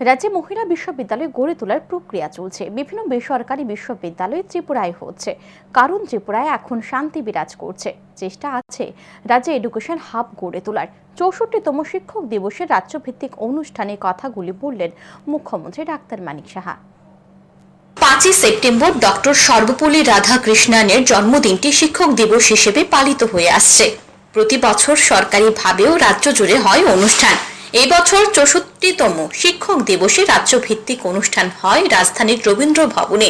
রাজ্যে মহিলা বিশ্ববিদ্যালয় গড়ে তোলার প্রক্রিয়া চলছে। বিভিন্ন বেসরকারি বিশ্ববিদ্যালয় ত্রিপুরায় হচ্ছে। কারণ ত্রিপুরায় এখন শান্তি বিরাজ করছে। চেষ্টা আছে রাজ্যে এডুকেশন হাব গড়ে তোলার। চৌষট্টিতম শিক্ষক দিবসের রাজ্যভিত্তিক অনুষ্ঠানে কথাগুলি বললেন মুখ্যমন্ত্রী ডাক্তার মানিক সাহা। পাঁচই সেপ্টেম্বর ডক্টর সর্বপল্লী রাধাকৃষ্ণনের জন্মদিনটি শিক্ষক দিবস হিসেবে পালিত হয়ে আসছে। প্রতি বছর সরকারিভাবেও রাজ্য জুড়ে হয় অনুষ্ঠান। এই বছর চৌষট্টিতম শিক্ষক দিবসে রাজ্যভিত্তিক অনুষ্ঠান হয় রাজধানীর রবীন্দ্র ভবনে।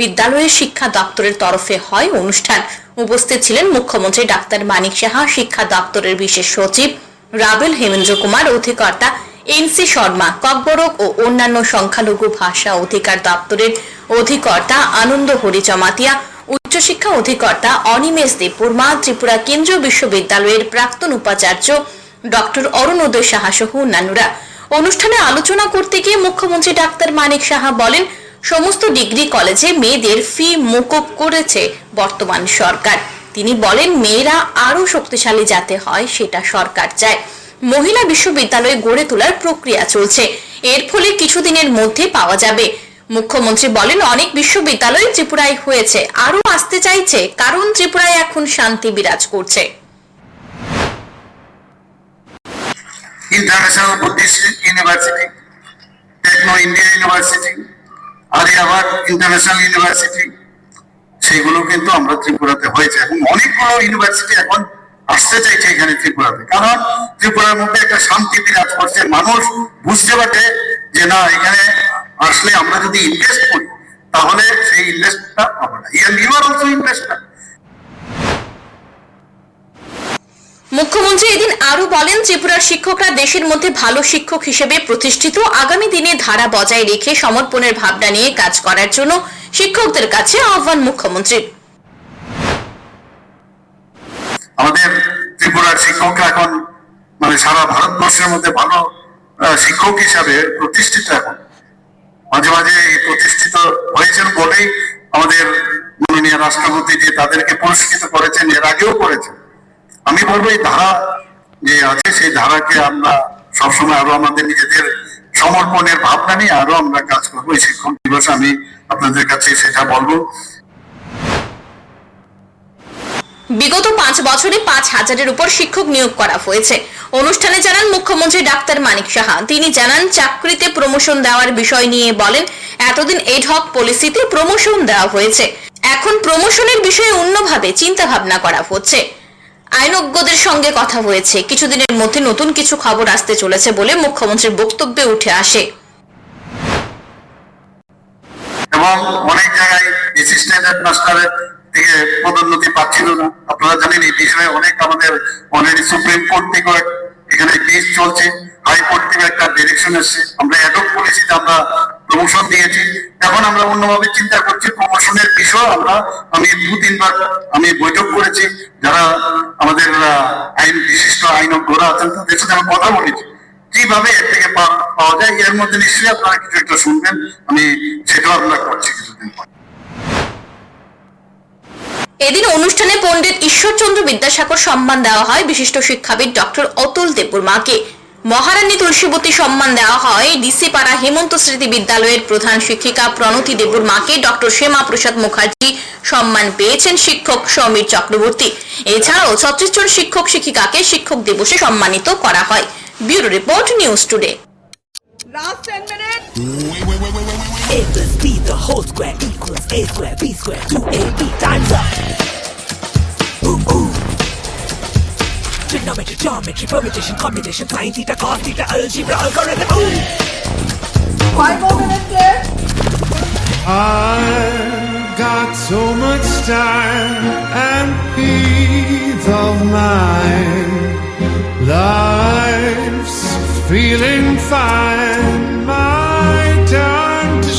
বিদ্যালয়ের শিক্ষা দপ্তরের তরফে হয় অনুষ্ঠান। উপস্থিত ছিলেন মুখ্যমন্ত্রী ডাক্তার মানিক সাহা, শিক্ষা দপ্তরের বিশেষ সচিব রাবেল হেমেন্দ্র কুমার, অধিকর্তা এনসি শর্মা, ককবরক ও অন্যান্য সংখ্যালঘু ভাষা অধিকার দপ্তরের অধিকর্তা আনন্দ হরিচমাতিয়া উচ্চশিক্ষা অধিকর্তা অনিমেষ দেববর্মা, ত্রিপুরা কেন্দ্রীয় বিশ্ববিদ্যালয়ের প্রাক্তন উপাচার্য ডক্টর অরুণোদয় সাহা সহ অন্যান্যরা। অনুষ্ঠানে আলোচনা করতে গিয়ে মুখ্যমন্ত্রী ডাক্তার মানিক সাহা বলেন, সমস্ত ডিগ্রি কলেজে মেয়েদের ফি মুকুব করেছে বর্তমান সরকার। তিনি বলেন, মেয়েরা আরও শক্তিশালী যাতে হয় সেটা সরকার চায়। মহিলা বিশ্ববিদ্যালয় গড়ে তোলার প্রক্রিয়া চলছে। এর ফলে কিছুদিনের মধ্যে পাওয়া যাবে। মুখ্যমন্ত্রী বলেন, অনেক বিশ্ববিদ্যালয় ত্রিপুরায় হয়েছে আরও আসতে চাইছে, কারণ ত্রিপুরায় এখন শান্তি বিরাজ করছে। International Buddhist University, Techno India University, আরিয়াবাদ ইন্টারন্যাশনাল ইউনিভার্সিটি সেগুলো কিন্তু আমরা ত্রিপুরাতে হয়েছে। এবং অনেকগুলো ইউনিভার্সিটি এখন আসতে চাইছে এখানে ত্রিপুরাতে। কারণ ত্রিপুরার মধ্যে একটা শান্তি বিরাজ করছে। মানুষ বুঝতে পারছে যে না এখানে আসলে আমরা যদি ইনভেস্ট করি তাহলে সেই ইনভেস্টটা হবে না। ইউ আর অলসো ইনভেস্টার মুখ্যমন্ত্রী এদিন আরও বলেন, ত্রিপুরার শিক্ষকরা দেশের মধ্যে ভালো শিক্ষক হিসেবে প্রতিষ্ঠিত। আগামী দিনে ধারা বজায় রেখে সমর্পণের ভাবনা নিয়ে কাজ করার জন্য শিক্ষকদের কাছে আহ্বান মুখ্যমন্ত্রীর। আমাদের ত্রিপুরার শিক্ষকরা এখন মানে সারা ভারতবর্ষের মধ্যে ভালো শিক্ষক হিসাবে প্রতিষ্ঠিত এখন। মাঝে মাঝে প্রতিষ্ঠিত হয়েছেন বলেই আমাদের মাননীয় রাষ্ট্রপতি যে তাদেরকে পুরস্কৃত করেছেন এই ধারা যে আছে, সেই ধারাকে আমরা সবসময় আরও আমাদের নিজেদের সমর্পণের ভাবনা নিয়ে আরও আমরা কাজ করব। এই শিক্ষক দিবস আমি আপনাদের কাছে সেটা বলব। বিগত পাঁচ বছরে পাঁচ হাজারের উপর শিক্ষক নিয়োগ করা হয়েছে। অনুষ্ঠানে জানান মুখ্যমন্ত্রী ডাক্তার মানিক সাহা। তিনি জানান, চাকরিতে প্রমোশন দেওয়ার বিষয় নিয়ে বলেন, এতদিন এডহক পলিসিতে প্রমোশন দেওয়া হয়েছে। এখন প্রমোশনের বিষয়ে অন্যভাবে চিন্তা ভাবনা করা হচ্ছে। আইনজ্ঞদের সঙ্গে কথা হয়েছে। কিছুদিনের মধ্যে নতুন কিছু খবর আসতে চলেছে বলে মুখ্যমন্ত্রীর বক্তব্যে উঠে আসে। এবং অনেক জায়গায় অ্যাসিস্ট্যান্ট থেকে পদোন্নতি পাচ্ছিল না। আপনারা জানেন, এই বিষয়ে অনেক আমাদের অলরেডি সুপ্রিম কোর্ট থেকে এখানে কেস চলছে। হাইকোর্ট থেকে একটা ডিরেকশন এসছে। আমরা অ্যাডক পলিসিতে আমরা প্রমোশন দিয়েছি। এখন আমরা অন্যভাবে চিন্তা করছি প্রমোশনের বিষয় আমরা আমি দু তিনবার আমি বৈঠক করেছি। যারা আমাদের আইন, বিশিষ্ট আইনজ্ঞরা আছেন, তাদের সাথে আমি কথা বলেছি। কীভাবে এর থেকে পাওয়া যায়, এর মধ্যে নিশ্চয়ই আপনারা কিছু একটা শুনবেন। আমি সেটাও আমরা করছি কিছুদিন পর। এদিন অনুষ্ঠানে পণ্ডিত ঈশ্বরচন্দ্র বিদ্যাসাগর সম্মান দেওয়া হয় বিশিষ্ট শিক্ষাবিদ ডক্টর অতুল দেববর্মাকে। মহারানী তুলসীবতী সম্মান দেওয়া হয়। ডিসি পাড়া হেমন্ত স্মৃতি বিদ্যালয়ের প্রধান শিক্ষিকা প্রণতি দেবুর মাকে ডক্টর শ্যামা প্রসাদ মুখার্জি সম্মান পেয়েছেন শিক্ষক সমীর চক্রবর্তী। এছাড়াও ছত্রিশ জন শিক্ষক শিক্ষিকাকে শিক্ষক দিবসে সম্মানিত করা হয়। Bureau report news today. Last 10 minutes. A plus B, the whole square equals A square, B square, 2AB times up. Trigonometry, geometry, permutation, combination, sine theta, cos theta, algebra, algorithm, ooh. Five more minutes left. I've got so much time and peace of mind. Life's feeling fine. My time to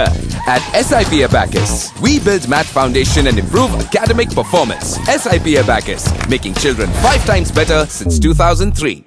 shine. At SIP Abacus, we build math foundation and improve academic performance. SIP Abacus, making children five times better since 2003.